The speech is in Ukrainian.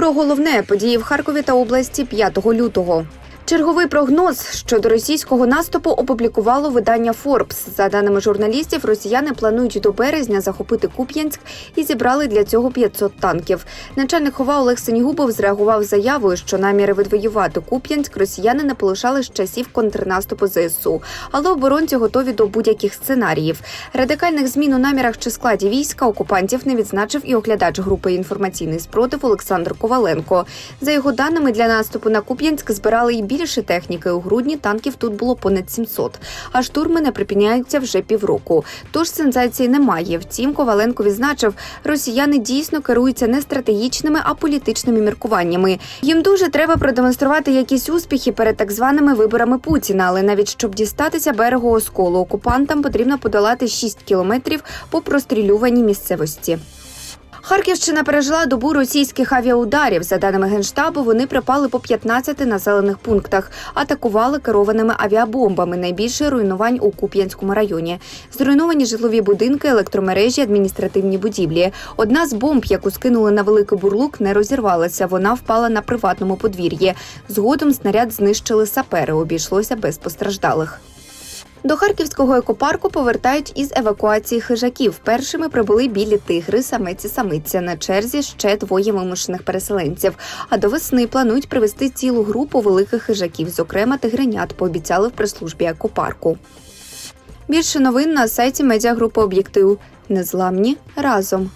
Про головне події в Харкові та області 5 лютого. Черговий прогноз щодо російського наступу опублікувало видання Forbes. За даними журналістів, росіяни планують до березня захопити Куп'янськ і зібрали для цього 500 танків. Начальник хова Олег Сенігубов зреагував заявою, що наміри відвоювати Куп'янськ росіяни не полишали з часів контрнаступу ЗСУ, але оборонці готові до будь-яких сценаріїв. Радикальних змін у намірах чи складі війська окупантів не відзначив і оглядач групи інформаційний спротив Олександр Коваленко. За його даними, для наступу на Куп'янськ збирали і більше техніки. У грудні танків тут було понад 700, а штурми не припиняються вже півроку. Тож сенсації немає. Втім, Коваленко відзначив, росіяни дійсно керуються не стратегічними, а політичними міркуваннями. Їм дуже треба продемонструвати якісь успіхи перед так званими виборами Путіна. Але навіть щоб дістатися берегу осколу, окупантам потрібно подолати 6 кілометрів по прострілюваній місцевості. Харківщина пережила добу російських авіаударів. За даними генштабу, вони припали по 15 населених пунктах, атакували керованими авіабомбами. Найбільше руйнувань у Куп'янському районі. Зруйновані житлові будинки, електромережі, адміністративні будівлі. Одна з бомб, яку скинули на великий бурлук, не розірвалася. Вона впала на приватному подвір'ї. Згодом снаряд знищили сапери. Обійшлося без постраждалих. До харківського екопарку повертають із евакуації хижаків. Першими прибули білі тигри, самець і самиця. На черзі ще двоє вимушених переселенців. А до весни планують привезти цілу групу великих хижаків, зокрема тигренят, пообіцяли в прес-службі екопарку. Більше новин на сайті медіагрупи Об'єктив. Незламні разом.